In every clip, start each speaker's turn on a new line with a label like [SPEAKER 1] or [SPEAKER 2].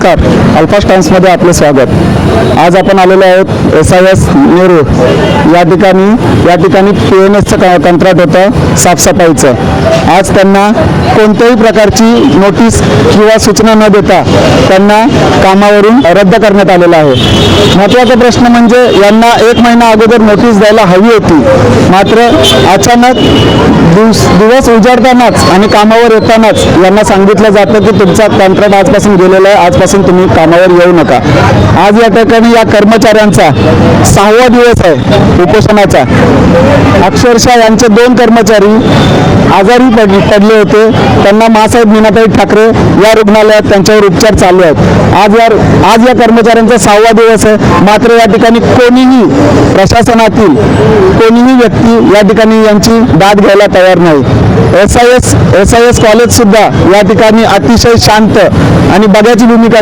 [SPEAKER 1] नमस्कार. अल्फास टाइम्समध्ये आपलं स्वागत. आज आपण आलेलो आहोत एस आय एस नेहरू. या ठिकाणी या ठिकाणी पी एन एसचं कंत्राट होतं साफसफाईचं. आज त्यांना कोणत्याही प्रकारची नोटीस किंवा सूचना न देता त्यांना कामावरून रद्द करण्यात आलेलं आहे. महत्त्वाचा प्रश्न म्हणजे यांना एक महिना अगोदर नोटीस द्यायला हवी होती. मात्र अचानक दिवस दिवस उजाडतानाच आणि कामावर येतानाच यांना सांगितलं जातं की तुमचा कॉन्ट्रॅक्ट आजपासून गेलेला आहे आजपासून तुम्ही कामावर येऊ नका. आज या ठिकाणी या कर्मचाऱ्यांचा सहावा दिवस आहे उपोषणाचा. अक्षरशः यांचे दोन कर्मचारी आजारी पड पडले होते. त्यांना मासाहेब मीनाताई ठाकरे या रुग्णालयात त्यांच्यावर उपचार चालू आहेत. आज या आज या कर्मचाऱ्यांचा सहावा दिवस आहे. मात्र या ठिकाणी कोणीही प्रशासनातील कोणीही व्यक्ती या ठिकाणी यांची दाद घ्यायला तयार नाही. S I S S I S college सुद्धा या ठिकाणी अतिशय शांत आणि बघ्याची भूमिका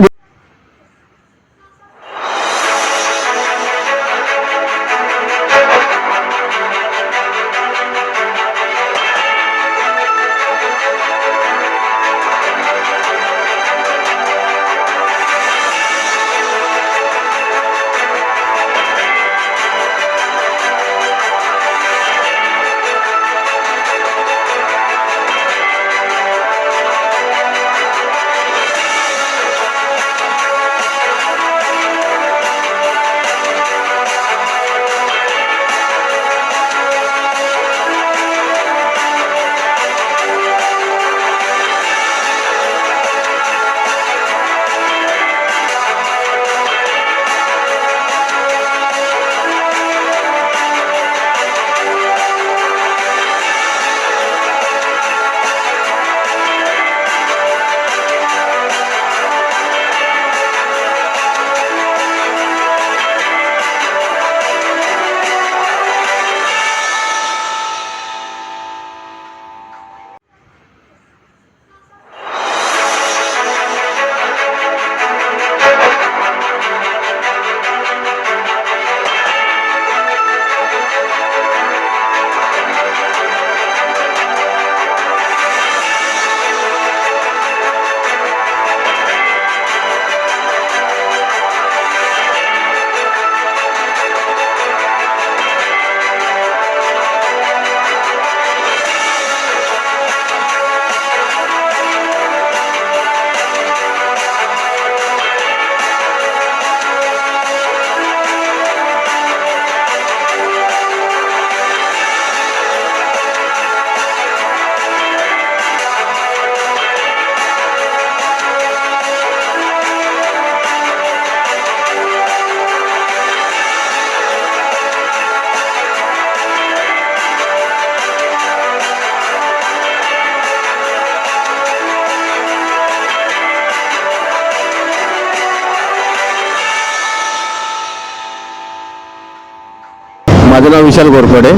[SPEAKER 2] माझं नाव विशाल गोरफडे.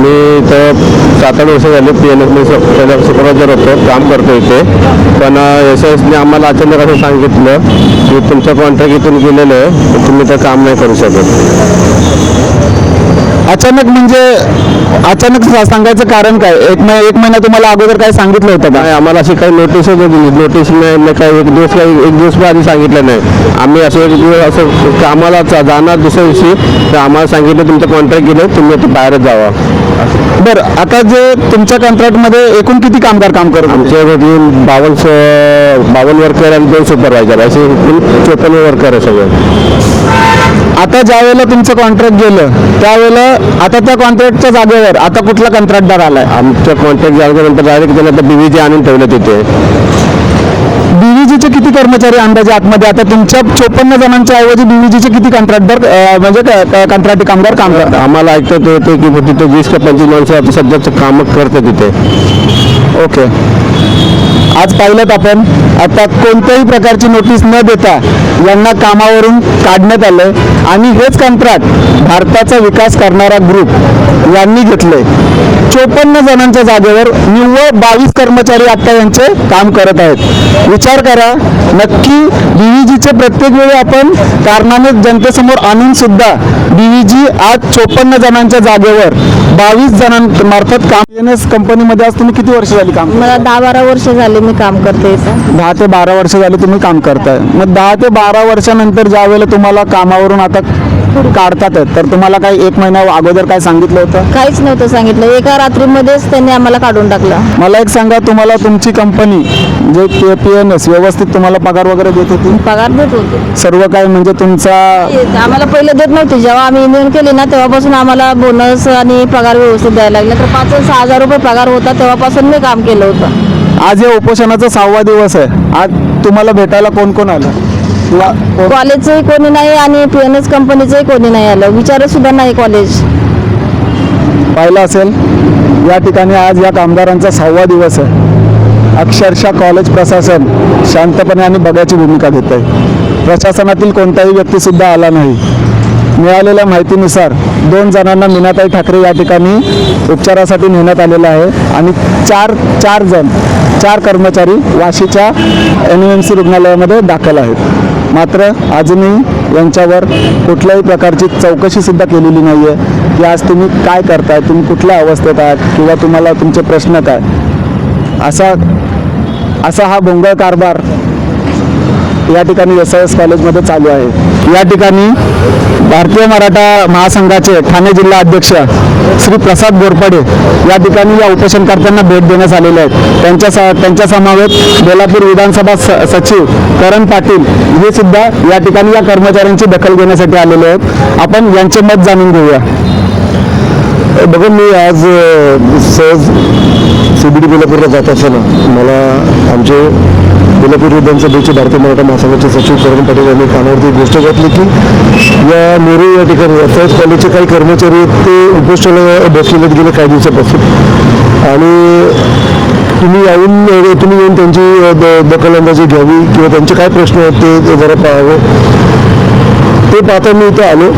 [SPEAKER 2] मी इथं सात आठ वर्ष झाले पी एन एस सुपरवायझर होतो काम करतो इथे. पण एस एसने आम्हाला अचानक असं सांगितलं की तुमचं कॉन्ट्रॅक्ट इथून गेलेलं आहे तर तुम्ही तर काम नाही करू शकत.
[SPEAKER 1] अचानक म्हणजे अचानक सा- सांगायचं कारण काय? एक महिना एक महिना तुम्हाला अगोदर काय सांगितलं होतं का?
[SPEAKER 2] नाही आम्हाला अशी काही नोटीसच नाही दिली. नोटीस नाही नाही काही. एक दिवस काही एक दिवस पण आधी सांगितलं नाही. आम्ही असं एक दिवस असं कामाला जाणार दुसऱ्या दिवशी तर आम्हाला सांगितलं तुमचं कॉन्ट्रॅक्ट गेलं तुम्ही आता बाहेरच जावा.
[SPEAKER 1] बरं आता जे तुमच्या कॉन्ट्रॅक्टमध्ये एकूण किती कामगार काम करत होते?
[SPEAKER 2] आमच्या बावन्न स- बावन्न वर्कर आणि दोन सुपरवायझर असे चोपन्न वर्कर आहे सगळे.
[SPEAKER 1] आता ज्या वेळेला तुमचं कॉन्ट्रॅक्ट गेलं त्यावेळेला आता त्या कॉन्ट्रॅक्टच्या जागेवर आता कुठला कंत्राटदार आलाय?
[SPEAKER 2] आमच्या कॉन्ट्रॅक्ट झाल्यानंतर डायरेक्ट त्याला आता बीव्हीजी आणून ठेवलं तिथे
[SPEAKER 1] बीव्हीजीचे किती कर्मचारी अंदाजे आतमध्ये? आता तुमच्या चोपन्न जणांच्या ऐवजी बीव्हीजीचे किती कंत्राटदार अं, म्हणजे क- क- कंत्राटी कामगार काम करतात?
[SPEAKER 2] आम्हाला ऐकतात होते की तिथे वीस का पंचवीस माणसं आता सध्याचं काम करतात तिथे
[SPEAKER 1] ओके. आज पाहिलं आपण आता कोणत्याही प्रकारची नोटीस न देता यांना कामावरून काढण्यात आलं आणि हेच कंत्राट भारताचा विकास करणारा ग्रुप यांनी घेतले चोपन्न जणांच्या जागेवर निव्वळ बावीस कर्मचारी आता यांचे काम करत आहेत. विचार करा नक्की डीव्हीजीचे प्रत्येक वेळी आपण कारणाने जनतेसमोर आणून सुद्धा डीव्हीजी आज चोपन्न जणांच्या जागेवर बावीस जणांमार्फत काम एन एस कंपनीमध्ये आज तुम्ही किती वर्ष झाली काम
[SPEAKER 3] मला दहा बारा वर्ष झाले. झाले मी काम करते
[SPEAKER 1] दहा ते बारा वर्ष झाली तुम्ही काम करताय. मग दहा ते बारा वर्षानंतर ज्या वेळेला तुम्हाला कामावरून आता काढतात तर तुम्हाला काही एक महिना अगोदर काय सांगितलं होतं?
[SPEAKER 3] काहीच नव्हतं सांगितलं. एका रात्रीमध्येच त्यांनी आम्हाला काढून टाकलं.
[SPEAKER 1] मला एक सांगा तुम्हाला तुमची कंपनी जे के पी एन एस व्यवस्थित तुम्हाला पगार वगैरे देत होती?
[SPEAKER 3] पगार देत होते.
[SPEAKER 1] सर्व काय म्हणजे तुमचा
[SPEAKER 3] आम्हाला पहिले देत नव्हते. जेव्हा आम्ही इंजिनियर केली ना तेव्हापासून आम्हाला बोनस आणि पगार व्यवस्थित द्यायला लागला. तर पाच सहा हजार रुपये पगार होता तेव्हापासून मी काम केलं होतं.
[SPEAKER 1] आज या उपोषणाचा सहावा दिवस आहे. आज तुम्हाला भेटायला कोण कोण आलं? किंवा कोण-
[SPEAKER 3] कॉलेजचंही कोणी नाही आणि पी एन एस कंपनीचंही कोणी नाही आलं. विचारत सुद्धा नाही कॉलेज.
[SPEAKER 1] पाहिलं असेल या ठिकाणी आज या कामगारांचा सहावा दिवस आहे. अक्षरशः कॉलेज प्रशासन शांतपणे आणि बघायची भूमिका घेत आहे प्रशासनातील कोणताही व्यक्तीसुद्धा आला नाही. मिळालेल्या माहितीनुसार दोन जणांना मीनाताई ठाकरे या ठिकाणी उपचारासाठी नेण्यात आलेलं आहे आणि चार चार जण चार कर्मचारी वाशीच्या एन एम सी रुग्णालयामध्ये दाखल आहेत. मात्र अजूनही यांच्यावर कुठल्याही प्रकारची चौकशीसुद्धा केलेली नाही आहे की आज तुम्ही काय करताय तुम्ही कुठल्या अवस्थेत आहात किंवा तुम्हाला तुमचे प्रश्न काय? असा असा हा भोंगळ कारभार या ठिकाणी एस आय एस कॉलेजमध्ये चालू आहे. या ठिकाणी भारतीय मराठा महासंघाचे ठाणे जिल्हा अध्यक्ष श्री प्रसाद बोरपडे या ठिकाणी या उपोषणकर्त्यांना भेट देण्यात आलेले आहेत. त्यांच्या सा त्यांच्या समावेत बेलापूर विधानसभा स- सचिव करण पाटील हे सुद्धा या ठिकाणी या कर्मचाऱ्यांची दखल घेण्यासाठी आलेले आहेत. आपण यांचे मत जाणून घेऊया.
[SPEAKER 4] बघा मी आज सहज सी बी डी बेलापूरला जात असताना मला आमचे बेलापूर विधानसभेचे भारतीय मराठा महासंघाचे सचिव करण पाटील यांनी कानावरती गोष्ट घातली की या नेहरू या ठिकाणी एस कॉलेजचे काही कर्मचारी आहेत ते उपोषणाला बसलेले गेले काही दिवसापासून. आणि तुम्ही येऊन तुम्ही येऊन त्यांची दखल अंदाजी घ्यावी किंवा त्यांचे काय प्रश्न आहेत ते- ते जरा पाहावे. ते पाहता मी इथं आलो.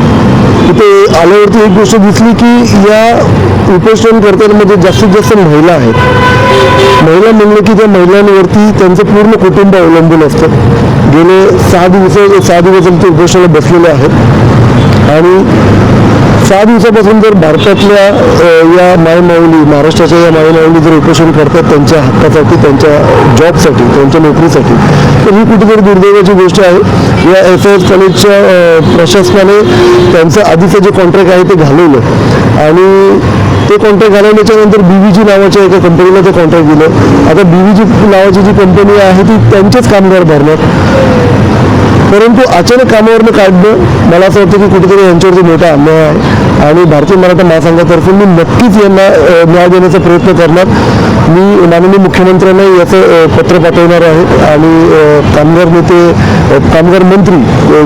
[SPEAKER 4] तिथे आल्यावरती एक गोष्ट दिसली की या उपोषणकर्त्यांमध्ये जास्तीत जास्त महिला आहेत. महिला म्हणलं की त्या महिलांवरती त्यांचं पूर्ण कुटुंब अवलंबून असतं. गेले सहा दिवस सहा दिवस ते उपोषणाला बसलेले आहेत. आणि सहा दिवसापासून जर भारतातल्या या मायमाऊली महाराष्ट्राच्या या मायमाऊली जर उपोषण करतात त्यांच्या हक्कासाठी त्यांच्या जॉबसाठी त्यांच्या नोकरीसाठी तर ही कुठेतरी दुर्दैवाची गोष्ट आहे. या एस एस कॉलेजच्या प्रशासनाने त्यांचं आधीचं जे कॉन्ट्रॅक्ट आहे ते घालवलं. आणि ते कॉन्ट्रॅक्ट घालवल्याच्या नंतर बी व्ही जी नावाच्या एका कंपनीला ते कॉन्ट्रॅक्ट दिलं. आता बी व्ही जी नावाची जी कंपनी आहे ती त्यांचेच कामगार भरणार. परंतु अचानक कामावरनं काढणं मला असं वाटतं की कुठेतरी यांच्यावरती मोठा अन्याय आहे. आणि भारतीय मराठा महासंघातर्फे मी नक्कीच यांना न्याय देण्याचा प्रयत्न करणार. मी माननीय मुख्यमंत्र्यांना याचं पत्र पाठवणार आहे. आणि कामगार नेते कामगार मंत्री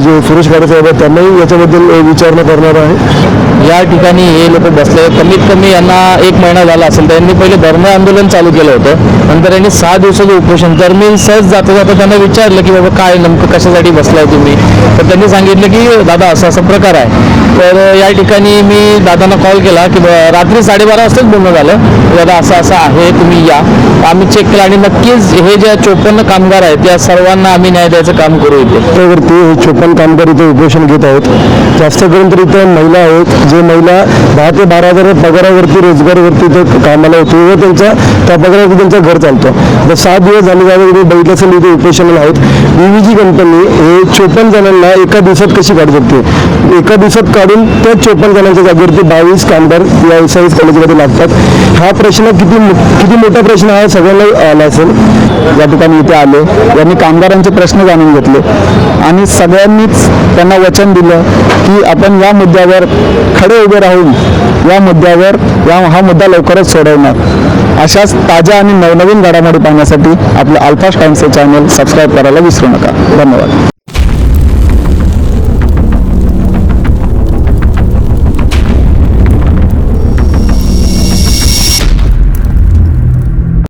[SPEAKER 4] जे सुरेश खाडे साहेब आहेत त्यांनाही याच्याबद्दल विचारणा करणार आहे.
[SPEAKER 5] या ठिकाणी हे लोक बसले कमीत कमी यांना एक महिना झाला असेल त्यांनी पहिले धर्म आंदोलन चालू केलं होतं. नंतर यांनी सहा दिवसाचं उपोषण. तर मी सहज जाता जाता त्यांना विचारलं की बाबा काय नेमकं कशासाठी बसलं बसलाय तुम्ही. तर त्यांनी सांगितलं की दादा असा असा प्रकार आहे. तर या ठिकाणी मी दादांना कॉल केला की रात्री साडेबारा वाजताच बोलणं झालं. दादा असं असं आहे तुम्ही या. आम्ही चेक केलं आणि नक्कीच हे जे चोपन्न कामगार आहेत त्या सर्वांना आम्ही न्याय द्यायचं काम करू इथे.
[SPEAKER 4] त्यावरती हे चोपन्न कामगार इथे उपोषण घेत आहेत. जास्त करून तर इथे महिला आहेत. जे महिला दहा ते बारा हजार पगारावरती रोजगारवरती इथं कामाला होते व त्यांचा त्या पगारावरती त्यांचा घर चालतं. तर सात दिवस झाले झाले तुम्ही बघितलं असेल इथे उपोषणाला आहेत. बी जी कंपनी हे चोपन्न जणांना एका दिवसात कशी काढू शकते एका दिवसात काढून त्या चोपन्न जणांच्या जागेवरती बावीस कामगार या एस आय कॉलेजमध्ये लागतात. हा प्रश्न किती मो- किती मोठा प्रश्न हा सगळ्यांना आला असेल.
[SPEAKER 1] या ठिकाणी इथे आले. यांनी कामगारांचे प्रश्न जाणून घेतले. आणि सगळ्यांनीच त्यांना वचन दिलं की आपण या मुद्द्यावर खडे उभे राहून या मुद्द्यावर या हा मुद्दा लवकरच सोडवणार. अशाच ताज्या आणि नवनवीन घडामोडी पाहण्यासाठी आपलं अल्फा टाइम्सचे चॅनल सबस्क्राईब करायला विसरू नका. धन्यवाद.